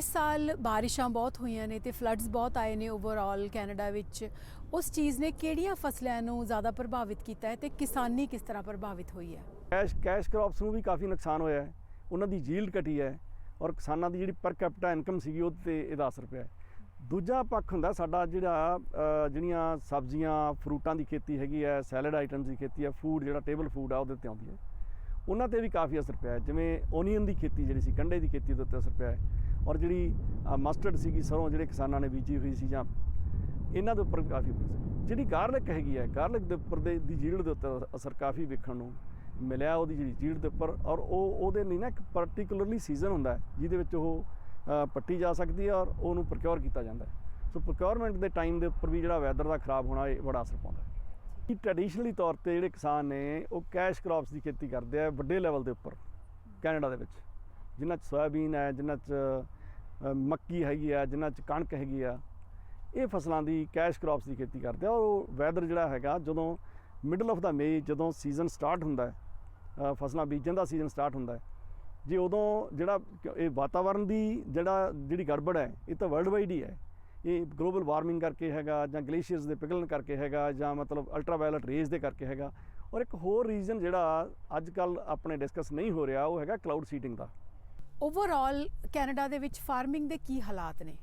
ਇਸ ਸਾਲ ਬਾਰਿਸ਼ਾਂ ਬਹੁਤ ਹੋਈਆਂ ਨੇ ਤੇ ਫਲੱਡਸ ਬਹੁਤ ਆਏ ਨੇ ਓਵਰਆਲ ਕੈਨੇਡਾ ਵਿੱਚ। ਉਸ ਚੀਜ਼ ਨੇ ਕਿਹੜੀਆਂ ਫਸਲਾਂ ਨੂੰ ਜ਼ਿਆਦਾ ਪ੍ਰਭਾਵਿਤ ਕੀਤਾ ਹੈ ਤੇ ਕਿਸਾਨੀ ਕਿਸ ਤਰ੍ਹਾਂ ਪ੍ਰਭਾਵਿਤ ਹੋਈ ਹੈ? ਕੈਸ਼ ਕੈਸ਼ ਕ੍ਰੌਪਸ ਨੂੰ ਵੀ ਕਾਫੀ ਨੁਕਸਾਨ ਹੋਇਆ ਹੈ। ਉਹਨਾਂ ਦੀ ਜੀਲਡ ਘਟੀ ਹੈ ਔਰ ਕਿਸਾਨਾਂ ਦੀ ਜਿਹੜੀ ਪਰ ਕੈਪੀਟਾ ਇਨਕਮ ਸੀਗੀ ਉਹ ਤੇ ਇਹਦਾ ਅਸਰ ਪਿਆ ਦੂਜਾ ਪੱਖ ਹੁੰਦਾ ਸਾਡਾ ਜਿਹੜਾ ਜਿਹੜੀਆਂ ਸਬਜ਼ੀਆਂ, ਫਰੂਟਾਂ ਦੀ ਖੇਤੀ ਹੈਗੀ ਹੈ ਸੈਲਡ ਆਈਟਮਸ ਦੀ ਖੇਤੀ ਹੈ ਫੂਡ ਜਿਹੜਾ ਟੇਬਲ ਫੂਡ ਆ ਉਹਦੇ ਤੇ ਆਉਂਦੀ ਹੈ। ਉਹਨਾਂ ਤੇ ਵੀ ਕਾਫੀ ਅਸਰ ਪਿਆ ਜਿਵੇਂ ਓਨੀਅਨ ਦੀ ਖੇਤੀ ਜਿਹੜੀ ਸੀ ਗੰਢੇ ਦੀ ਖੇਤੀ ਦੇ ਉੱਤੇ ਅਸਰ ਪਿਆ ਔਰ ਜਿਹੜੀ ਮਸਟਰਡ ਸੀਗੀ ਸਰੋਂ ਜਿਹੜੇ ਕਿਸਾਨਾਂ ਨੇ ਬੀਜੀ ਹੋਈ ਸੀ ਜਾਂ ਇਹਨਾਂ ਦੇ ਉੱਪਰ ਵੀ ਕਾਫੀ ਸੀ। ਜਿਹੜੀ ਗਾਰਲਿਕ ਹੈਗੀ ਹੈ ਗਾਰਲਿਕ ਦੇ ਉੱਪਰ ਦੇ, ਦੀ ਜੀੜ ਦੇ ਉੱਤੇ ਅਸਰ ਕਾਫੀ ਵੇਖਣ ਨੂੰ ਮਿਲਿਆ ਉਹਦੀ ਜਿਹੜੀ ਜੀੜ ਦੇ ਉੱਪਰ ਔਰ ਉਹ, ਉਹਦੇ ਨਹੀਂ ਨਾ ਇੱਕ ਪਾਰਟਿਕੂਲਰਲੀ ਸੀਜ਼ਨ ਹੁੰਦਾ ਹੈ, ਜਿਹਦੇ ਵਿੱਚ ਉਹ ਪੱਟੀ ਜਾ ਸਕਦੀ ਹੈ ਔਰ ਉਹਨੂੰ ਪ੍ਰੋਕਿਓਰ ਕੀਤਾ ਜਾਂਦਾ ਹੈ। ਸੋ ਪ੍ਰੋਕਿਓਰਮੈਂਟ ਦੇ ਟਾਈਮ ਦੇ ਉੱਪਰ ਵੀ ਜਿਹੜਾ ਵੈਦਰ ਦਾ ਖਰਾਬ ਹੋਣਾ, ਇਹ ਬੜਾ ਅਸਰ ਪਾਉਂਦਾ ਹੈ। ਕਿ ਟ੍ਰੈਡੀਸ਼ਨਲੀ ਤੌਰ ਤੇ ਜਿਹੜੇ ਕਿਸਾਨ ਨੇ, ਉਹ ਕੈਸ਼ ਕ੍ਰੌਪਸ ਦੀ ਖੇਤੀ ਕਰਦੇ ਆ ਵੱਡੇ ਲੈਵਲ ਦੇ ਉੱਪਰ, ਕੈਨੇਡਾ ਦੇ ਵਿੱਚ ਜਿਨ੍ਹਾਂ 'ਚ ਸੋਇਆਬੀਨ ਹੈ ਜਿਨ੍ਹਾਂ 'ਚ ਮੱਕੀ ਹੈਗੀ ਆ ਜਿਨ੍ਹਾਂ 'ਚ ਕਣਕ ਹੈਗੀ ਆ, ਇਹ ਫਸਲਾਂ ਦੀ ਕੈਸ਼ ਕ੍ਰੌਪਸ ਦੀ ਖੇਤੀ ਕਰਦੇ ਆ। ਔਰ ਉਹ ਵੈਦਰ ਜਿਹੜਾ ਹੈਗਾ, ਜਦੋਂ ਮਿਡਲ ਆਫ ਦਾ ਮਈ ਜਦੋਂ ਸੀਜ਼ਨ ਸਟਾਰਟ ਹੁੰਦਾ ਹੈ ਫਸਲਾਂ ਬੀਜਣ ਦਾ ਸੀਜ਼ਨ ਸਟਾਰਟ ਹੁੰਦਾ ਹੈ, ਜੇ ਉਦੋਂ ਜਿਹੜਾ ਇਹ ਵਾਤਾਵਰਣ ਦੀ ਜਿਹੜਾ, ਜਿਹੜੀ ਗੜਬੜ ਹੈ, ਇਹ ਤਾਂ ਵਰਲਡ ਵਾਈਡ ਹੀ ਹੈ। ਇਹ ਗਲੋਬਲ ਵਾਰਮਿੰਗ ਕਰਕੇ ਹੈਗਾ ਜਾਂ ਗਲੇਸ਼ੀਅਰਸ ਦੇ ਪਿਘਲਣ ਕਰਕੇ ਹੈਗਾ ਜਾਂ ਮਤਲਬ ਅਲਟਰਾਵਾਇਲਟ ਰੇਜ਼ ਦੇ ਕਰਕੇ ਹੈਗਾ। ਔਰ ਇੱਕ ਹੋਰ ਰੀਜ਼ਨ ਜਿਹੜਾ ਅੱਜ ਕੱਲ ਆਪਣੇ ਡਿਸਕਸ ਨਹੀਂ ਹੋ ਰਿਹਾ, ਉਹ ਹੈਗਾ ਕਲਾਊਡ ਸੀਡਿੰਗ ਦਾ। ਓਵਰਆਲ ਕੈਨੇਡਾ ਦੇ ਵਿੱਚ ਫਾਰਮਿੰਗ ਦੇ ਕੀ ਹਾਲਾਤ ਨੇ?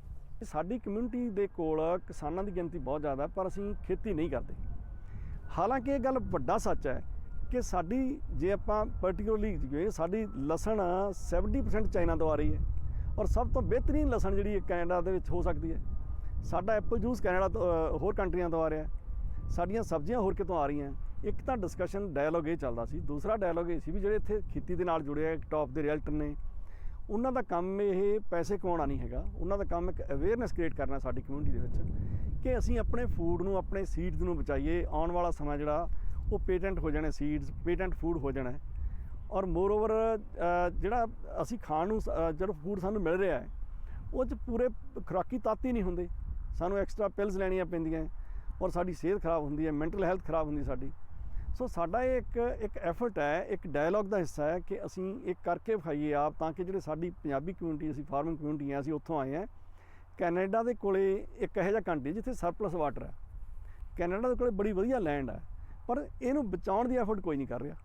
ਸਾਡੀ ਕਮਿਊਨਿਟੀ ਦੇ ਕੋਲ ਕਿਸਾਨਾਂ ਦੀ ਗਿਣਤੀ ਬਹੁਤ ਜ਼ਿਆਦਾ ਪਰ ਅਸੀਂ ਖੇਤੀ ਨਹੀਂ ਕਰਦੇ। ਹਾਲਾਂਕਿ ਇਹ ਗੱਲ ਵੱਡਾ ਸੱਚ ਹੈ ਕਿ ਸਾਡੀ, ਜੇ ਆਪਾਂ ਪਾਰਟਿਕੂਲਰਲੀ ਜੇ ਸਾਡੀ ਲਸਣ 70% ਚਾਈਨਾ ਤੋਂ ਆ ਰਹੀ ਹੈ ਔਰ ਸਭ ਤੋਂ ਬਿਹਤਰੀਨ ਲਸਣ ਜਿਹੜੀ ਹੈ ਕੈਨੇਡਾ ਦੇ ਵਿੱਚ ਹੋ ਸਕਦੀ ਹੈ। ਸਾਡਾ ਐਪਲ ਜੂਸ ਕੈਨੇਡਾ ਤੋਂ ਹੋਰ ਕੰਟਰੀਆਂ ਤੋਂ ਆ ਰਿਹਾ ਸਾਡੀਆਂ ਸਬਜ਼ੀਆਂ ਹੋਰ ਕਿਤੋਂ ਆ ਰਹੀਆਂ ਇੱਕ ਤਾਂ ਡਿਸਕਸ਼ਨ ਡਾਇਲੋਗ ਇਹ ਚੱਲਦਾ ਸੀ। ਦੂਸਰਾ ਡਾਇਲੋਗ ਇਹ ਸੀ ਵੀ ਜਿਹੜੇ ਇੱਥੇ ਖੇਤੀ ਦੇ ਨਾਲ ਜੁੜੇ ਆ ਟੌਪ ਦੇ ਰਿਐਲਟਰ ਨੇ। ਉਹਨਾਂ ਦਾ ਕੰਮ ਇਹ ਪੈਸੇ ਕਮਾਉਣਾ ਨਹੀਂ ਹੈਗਾ। ਉਹਨਾਂ ਦਾ ਕੰਮ ਇੱਕ ਅਵੇਅਰਨੈਸ ਕ੍ਰੀਏਟ ਕਰਨਾ ਸਾਡੀ ਕਮਿਊਨਿਟੀ ਦੇ ਵਿੱਚ ਕਿ ਅਸੀਂ ਆਪਣੇ ਫੂਡ ਨੂੰ, ਆਪਣੇ ਸੀਡਸ ਨੂੰ ਬਚਾਈਏ। ਆਉਣ ਵਾਲਾ ਸਮਾਂ ਜਿਹੜਾ, ਉਹ ਪੇਟੈਂਟ ਹੋ ਜਾਣੇ ਸੀਡਸ ਪੇਟੈਂਟ ਫੂਡ ਹੋ ਜਾਣਾ ਔਰ ਮੋਰ ਓਵਰ ਜਿਹੜਾ ਅਸੀਂ ਖਾਣ ਨੂੰ ਜਿਹੜਾ ਫੂਡ ਸਾਨੂੰ ਮਿਲ ਰਿਹਾ ਹੈ, ਉਹ 'ਚ ਪੂਰੇ ਖੁਰਾਕੀ ਤੱਤ ਹੀ ਨਹੀਂ ਹੁੰਦੇ। ਸਾਨੂੰ ਐਕਸਟਰਾ ਪਿਲਸ ਲੈਣੀਆਂ ਪੈਂਦੀਆਂ ਔਰ ਸਾਡੀ ਸਿਹਤ ਖਰਾਬ ਹੁੰਦੀ ਹੈ ਮੈਂਟਲ ਹੈਲਥ ਖਰਾਬ ਹੁੰਦੀ ਸਾਡੀ। ਸੋ ਸਾਡਾ ਇਹ ਇੱਕ ਇੱਕ ਐਫਰਟ ਹੈ, ਇੱਕ ਡਾਇਲੌਗ ਦਾ ਹਿੱਸਾ ਹੈ ਕਿ ਅਸੀਂ ਇਹ ਕਰਕੇ ਵਿਖਾਈਏ ਆਪ ਤਾਂ ਕਿ ਜਿਹੜੇ ਸਾਡੀ ਪੰਜਾਬੀ ਕਮਿਊਨਿਟੀ ਅਸੀਂ ਫਾਰਮਿੰਗ ਕਮਿਊਨਿਟੀ ਹਾਂ ਅਸੀਂ ਉੱਥੋਂ ਆਏ ਹਾਂ। ਕੈਨੇਡਾ ਦੇ ਕੋਲੇ ਇੱਕ ਇਹੋ ਜਿਹਾ ਕੰਟਰੀ ਜਿੱਥੇ ਸਰਪਲਸ ਵਾਟਰ ਹੈ। ਕੈਨੇਡਾ ਦੇ ਕੋਲੇ ਬੜੀ ਵਧੀਆ ਲੈਂਡ ਹੈ, ਪਰ ਇਹਨੂੰ ਬਚਾਉਣ ਦੀ ਐਫਰਟ ਕੋਈ ਨਹੀਂ ਕਰ ਰਿਹਾ।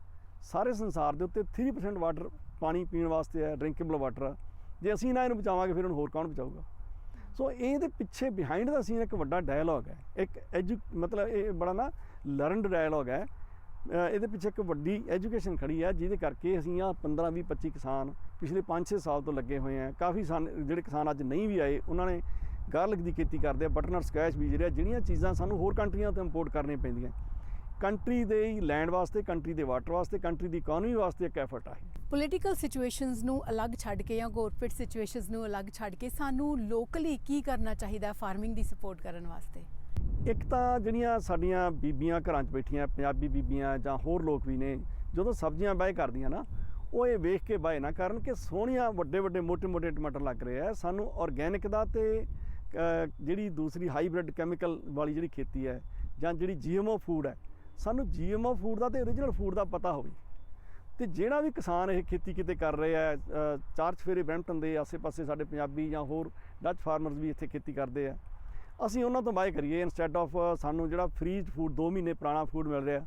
ਸਾਰੇ ਸੰਸਾਰ ਦੇ ਉੱਤੇ 3% ਵਾਟਰ ਪਾਣੀ ਪੀਣ ਵਾਸਤੇ ਹੈ ਡਰਿੰਕੇਬਲ ਵਾਟਰ ਹੈ। ਜੇ ਅਸੀਂ ਨਾ ਇਹਨੂੰ ਬਚਾਵਾਂਗੇ, ਫਿਰ ਉਹਨੂੰ ਹੋਰ ਕੌਣ ਬਚਾਊਗਾ? ਸੋ ਇਹਦੇ ਪਿੱਛੇ ਬਿਹਾਈਂਡ ਦਾ ਸੀਨ ਇੱਕ ਵੱਡਾ ਡਾਇਲੌਗ ਹੈ। ਇੱਕ ਐਜੂ ਮਤਲਬ ਇਹ ਬੜਾ ਨਾ ਲਰਨਡ ਡਾਇਲੌਗ ਹੈ। ਇਹਦੇ ਪਿੱਛੇ ਇੱਕ ਵੱਡੀ ਐਜੂਕੇਸ਼ਨ ਖੜੀ ਹੈ ਜਿਹਦੇ ਕਰਕੇ ਅਸੀਂ ਆ 15 20 25 ਕਿਸਾਨ ਪਿਛਲੇ 5-6 ਸਾਲ ਤੋਂ ਲੱਗੇ ਹੋਏ ਆ। ਕਾਫੀ ਸਾਨ ਜਿਹੜੇ ਕਿਸਾਨ ਅੱਜ ਨਹੀਂ ਵੀ ਆਏ, ਉਹਨਾਂ ਨੇ ਗਾਰਲਿਕ ਦੀ ਖੇਤੀ ਕਰਦੇ ਆ, ਬਟਰਨਟ ਸਕੈਚ ਬੀਜ ਰਿਹਾ ਜਿਹੜੀਆਂ ਚੀਜ਼ਾਂ ਸਾਨੂੰ ਹੋਰ ਕੰਟਰੀਆਂ ਤੋਂ ਇੰਪੋਰਟ ਕਰਨੀਆਂ ਪੈਂਦੀਆਂ। ਕੰਟਰੀ ਦੇ ਲੈਂਡ ਵਾਸਤੇ, ਕੰਟਰੀ ਦੇ ਵਾਟਰ ਵਾਸਤੇ, ਕੰਟਰੀ ਦੀ ਇਕਨੋਮੀ ਵਾਸਤੇ ਇੱਕ ਐਫਰਟ ਆ ਪੋਲੀਟੀਕਲ ਸਿਚੁਏਸ਼ਨਸ ਨੂੰ ਅਲੱਗ ਛੱਡ ਕੇ ਜਾਂ ਗਵਰਨਮੈਂਟ ਸਿਚੁਏਸ਼ਨਸ ਨੂੰ ਅਲੱਗ ਛੱਡ ਕੇ ਸਾਨੂੰ ਲੋਕਲੀ ਕੀ ਕਰਨਾ ਚਾਹੀਦਾ ਫਾਰਮਿੰਗ ਦੀ ਸਪੋਰਟ ਕਰਨ ਵਾਸਤੇ? ਇੱਕ ਤਾਂ ਜਿਹੜੀਆਂ ਸਾਡੀਆਂ ਬੀਬੀਆਂ ਘਰਾਂ 'ਚ ਬੈਠੀਆਂ, ਪੰਜਾਬੀ ਬੀਬੀਆਂ ਜਾਂ ਹੋਰ ਲੋਕ ਵੀ ਨੇ, ਜਦੋਂ ਸਬਜ਼ੀਆਂ ਬਾਏ ਕਰਦੀਆਂ ਨਾ, ਉਹ ਇਹ ਵੇਖ ਕੇ ਬਾਏ ਨਾ ਕਰਨ ਕਿ ਸੋਹਣੀਆਂ ਵੱਡੇ ਵੱਡੇ ਮੋਟੇ ਮੋਟੇ ਟਮਾਟਰ ਲੱਗ ਰਹੇ ਆ। ਸਾਨੂੰ ਆਰਗੈਨਿਕ ਦਾ ਤੇ ਜਿਹੜੀ ਦੂਸਰੀ ਹਾਈਬ੍ਰਿਡ ਕੈਮੀਕਲ ਵਾਲੀ ਜਿਹੜੀ ਖੇਤੀ ਹੈ ਜਾਂ ਜਿਹੜੀ ਜੀਐਮਓ ਫੂਡ ਹੈ, ਸਾਨੂੰ ਜੀਐਮਓ ਫੂਡ ਦਾ ਤੇ origignal ਫੂਡ ਦਾ ਪਤਾ ਹੋਵੇ। ਤੇ ਜਿਹੜਾ ਵੀ ਕਿਸਾਨ ਇਹ ਖੇਤੀ ਕਿਤੇ ਕਰ ਰਿਹਾ ਹੈ ਚਾਰ ਚਫੇਰੇ ਬ੍ਰੈਂਪਟਨ ਦੇ ਆਸੇ-ਪਾਸੇ ਸਾਡੇ ਪੰਜਾਬੀ ਜਾਂ ਹੋਰ ਡੱਚ ਫਾਰਮਰਸ ਵੀ ਇੱਥੇ ਖੇਤੀ ਕਰਦੇ ਆ। ਅਸੀਂ ਉਹਨਾਂ ਤੋਂ ਬਾਏ ਕਰੀਏ ਇਨਸਟੈਡ ਆਫ ਸਾਨੂੰ ਜਿਹੜਾ ਫਰੀਜ਼ਡ ਫੂਡ 2 ਮਹੀਨੇ ਪੁਰਾਣਾ ਫੂਡ ਮਿਲ ਰਿਹਾ,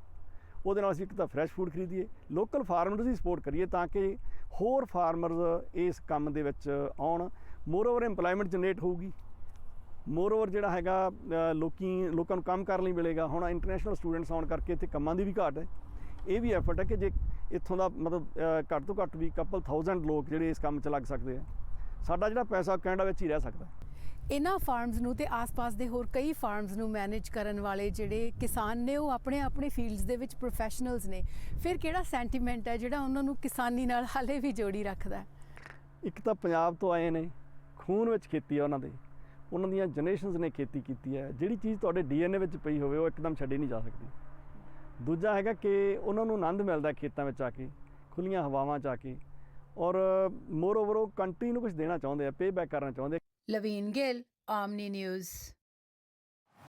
ਉਹਦੇ ਨਾਲ ਅਸੀਂ ਇੱਕ ਤਾਂ ਫਰੈਸ਼ ਫੂਡ ਖਰੀਦੀਏ ਲੋਕਲ ਫਾਰਮਰਸ ਦੀ ਸਪੋਰਟ ਕਰੀਏ ਤਾਂ ਕਿ ਹੋਰ ਫਾਰਮਰਸ ਇਸ ਕੰਮ ਦੇ ਵਿੱਚ ਆਉਣ। ਮੋਰਓਵਰ ਏਮਪਲੋਇਮੈਂਟ ਜਨਰੇਟ ਹੋਊਗੀ। ਮੋਰਓਵਰ ਜਿਹੜਾ ਹੈਗਾ ਲੋਕੀ, ਲੋਕਾਂ ਨੂੰ ਕੰਮ ਕਰਨ ਲਈ ਮਿਲੇਗਾ। ਹੁਣ ਇੰਟਰਨੈਸ਼ਨਲ ਸਟੂਡੈਂਟਸ ਆਉਣ ਕਰਕੇ ਇੱਥੇ ਕੰਮਾਂ ਦੀ ਵੀ ਘਾਟ ਹੈ। ਇਹ ਵੀ ਐਫਰਟ ਹੈ ਕਿ ਜੇ ਇੱਥੋਂ ਦਾ ਮਤਲਬ ਘੱਟ ਤੋਂ ਘੱਟ ਵੀ ਕਪਲ 1000 ਲੋਕ ਜਿਹੜੇ ਇਸ ਕੰਮ 'ਚ ਲੱਗ ਸਕਦੇ ਆ। ਸਾਡਾ ਜਿਹੜਾ ਪੈਸਾ ਕੈਨੇਡਾ ਵਿੱਚ ਹੀ ਰਹਿ ਸਕਦਾ। ਹੈ ਇਹਨਾਂ ਫਾਰਮਸ ਨੂੰ ਤੇ ਆਸ-ਪਾਸ ਦੇ ਹੋਰ ਕਈ ਫਾਰਮਸ ਨੂੰ ਮੈਨੇਜ ਕਰਨ ਵਾਲੇ ਜਿਹੜੇ ਕਿਸਾਨ ਨੇ, ਉਹ ਆਪਣੇ ਆਪਣੇ ਫੀਲਡਸ ਦੇ ਵਿੱਚ ਪ੍ਰੋਫੈਸ਼ਨਲਸ ਨੇ। ਫਿਰ ਕਿਹੜਾ ਸੈਂਟੀਮੈਂਟ ਹੈ ਜਿਹੜਾ ਉਹਨਾਂ ਨੂੰ ਕਿਸਾਨੀ ਨਾਲ ਹਾਲੇ ਵੀ ਜੋੜੀ ਰੱਖਦਾ ਹੈ? ਇੱਕ ਤਾਂ ਪੰਜਾਬ ਤੋਂ ਆਏ ਨੇ, ਖੂਨ ਵਿੱਚ ਖੇਤੀ ਆ ਉਹਨਾਂ ਦੇ। ਉਹਨਾਂ ਦੀਆਂ ਜਨਰੇਸ਼ਨਸ ਨੇ ਖੇਤੀ ਕੀਤੀ ਹੈ। ਜਿਹੜੀ ਚੀਜ਼ ਤੁਹਾਡੇ ਡੀਐਨਏ ਵਿੱਚ ਪਈ ਹੋਵੇ, ਉਹ ਇੱਕਦਮ ਛੱਡੀ ਨਹੀਂ ਜਾ ਸਕਦੀ। ਦੂਜਾ ਹੈਗਾ ਕਿ ਉਹਨਾਂ ਨੂੰ ਆਨੰਦ ਮਿਲਦਾ ਖੇਤਾਂ ਵਿੱਚ ਆ ਕੇ ਖੁੱਲੀਆਂ ਹਵਾਵਾਂ 'ਚ ਆ ਕੇ। ਔਰ ਮੋਰ ਓਵਰ ਉਹ ਕੰਟਰੀ ਨੂੰ ਕੁਝ ਦੇਣਾ ਚਾਹੁੰਦੇ ਆ ਪੇ ਬੈਕ ਕਰਨਾ ਚਾਹੁੰਦੇ ਲਵੀਨ ਗਿੱਲ ਆਮਨੀ ਨਿਊਜ਼